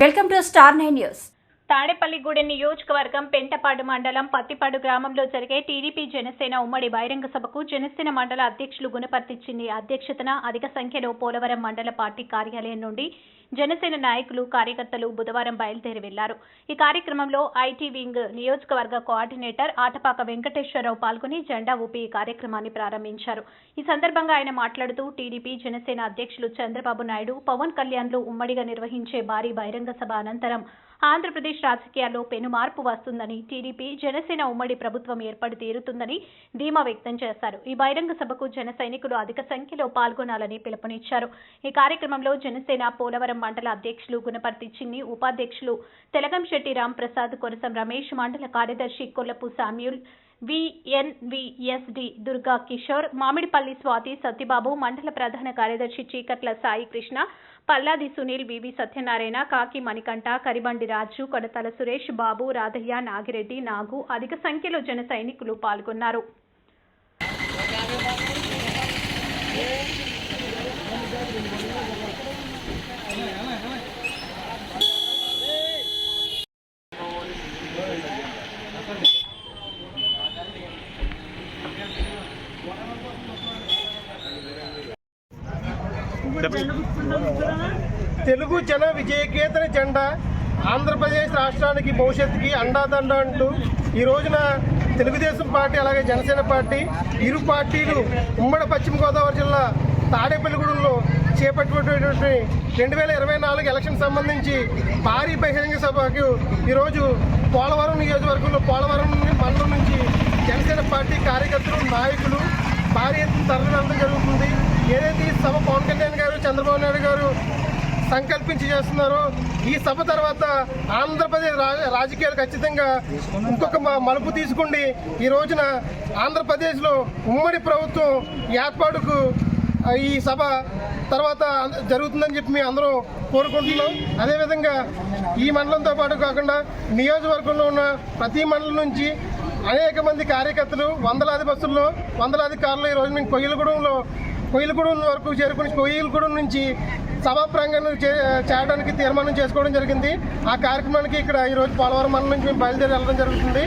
Welcome to star nine news. Tadepalligudem నియోజకవర్గం పెంటపాడు మండలం పత్తిపాడు గ్రామంలో జరిగే టీడీపీ జనసేన ఉమ్మడి బహిరంగ సభకు జనసేన మండల అధ్యక్షులు గుణపర్తిచ్చింది అధ్యక్షతన అధిక సంఖ్యలో పోలవరం మండల పార్టీ కార్యాలయం నుండి జనసేన నాయకులు కార్యకర్తలు బుధవారం బయలుదేరి వెళ్ళారు. ఈ కార్యక్రమంలో ఐటీ వింగ్ నియోజకవర్గ కోఆర్డినేటర్ ఆటపాక వెంకటేశ్వరరావు పాల్గొని జెండా ఊపి ఈ కార్యక్రమాన్ని ప్రారంభించారు. ఈ సందర్భంగా ఆయన మాట్లాడుతూ టీడీపీ జనసేన అధ్యక్షులు చంద్రబాబు నాయుడు పవన్ కళ్యాణ్లు ఉమ్మడిగా నిర్వహించే భారీ బహిరంగ సభ అనంతరం ఆంధ్రప్రదేశ్ రాజకీయాల్లో పెను మార్పు వస్తుందని టీడీపీ జనసేన ఉమ్మడి ప్రభుత్వం ఏర్పడి తీరుతుందని ధీమా వ్యక్తం చేశారు. ఈ బహిరంగ సభకు జన సైనికులు అధిక సంఖ్యలో పాల్గొనాలని పిలుపునిచ్చారు. ఈ కార్యక్రమంలో జనసేన పోలవరం మండల అధ్యక్షులు గుణపర్తి చిన్ని ఉపాధ్యక్షులు తెలగంశెట్టి రాంప్రసాద్ కొరసం రమేష్ మండల కార్యదర్శి కొల్లపు సామ్యూల్ విఎన్విఎస్డి దుర్గా కిషోర్ మామిడిపల్లి స్వాతి సత్యబాబు మండల ప్రధాన కార్యదర్శి చీకట్ల సాయి కృష్ణ పల్లాది సునీల్ వివి సత్యనారాయణ కాకి మణికంఠ కరిబండి రాజు కొడతల సురేష్ బాబు రాధయ్య నాగిరెడ్డి నాగు అధిక సంఖ్యలో జన సైనికులు పాల్గొన్నారు. తెలుగు జన విజయకేతన జెండా ఆంధ్రప్రదేశ్ రాష్ట్రానికి భవిష్యత్తుకి అండాదండ అంటూ ఈ రోజున తెలుగుదేశం పార్టీ అలాగే జనసేన పార్టీ ఇరు పార్టీలు ఉమ్మడి పశ్చిమ గోదావరి జిల్లా తాడేపల్లిగూడెంలో చేపట్టినటువంటి రెండు వేల ఇరవై నాలుగు ఎలక్షన్ సంబంధించి భారీ బహిరంగ సభకు ఈరోజు పోలవరం నియోజకవర్గంలో పోలవరం మండలం నుంచి జనసేన పార్టీ కార్యకర్తలు నాయకులు భారీ ఎత్తున తరలించడం జరుగుతుంది ఏదైతే ఈ సభ పవన్ కళ్యాణ్ గారు చంద్రబాబు నాయుడు గారు సంకల్పించి చేస్తున్నారు. ఈ సభ తర్వాత ఆంధ్రప్రదేశ్ రాజకీయాలు ఖచ్చితంగా ఇంకొక మ- మలుపు తీసుకుండి ఈ రోజున ఆంధ్రప్రదేశ్లో ఉమ్మడి ప్రభుత్వం ఏర్పాటుకు ఈ సభ తర్వాత జరుగుతుందని చెప్పి మేము అందరూ కోరుకుంటున్నాం. అదేవిధంగా ఈ మండలంతో పాటు కాకుండా నియోజకవర్గంలో ఉన్న ప్రతి మండలం నుంచి అనేక మంది కార్యకర్తలు వందలాది బస్సుల్లో వందలాది కార్లు ఈ రోజు మేము కొయ్యలగూడెంలో కొయ్యలగూడెం వరకు చేరుకుని కొయ్యలగూడెం నుంచి సభా ప్రాంగణం చే చేయడానికి తీర్మానం చేసుకోవడం జరిగింది. ఆ కార్యక్రమానికి ఇక్కడ ఈరోజు పోలవరం మండలం నుంచి మేము బయలుదేరి వెళ్ళడం జరుగుతుంది.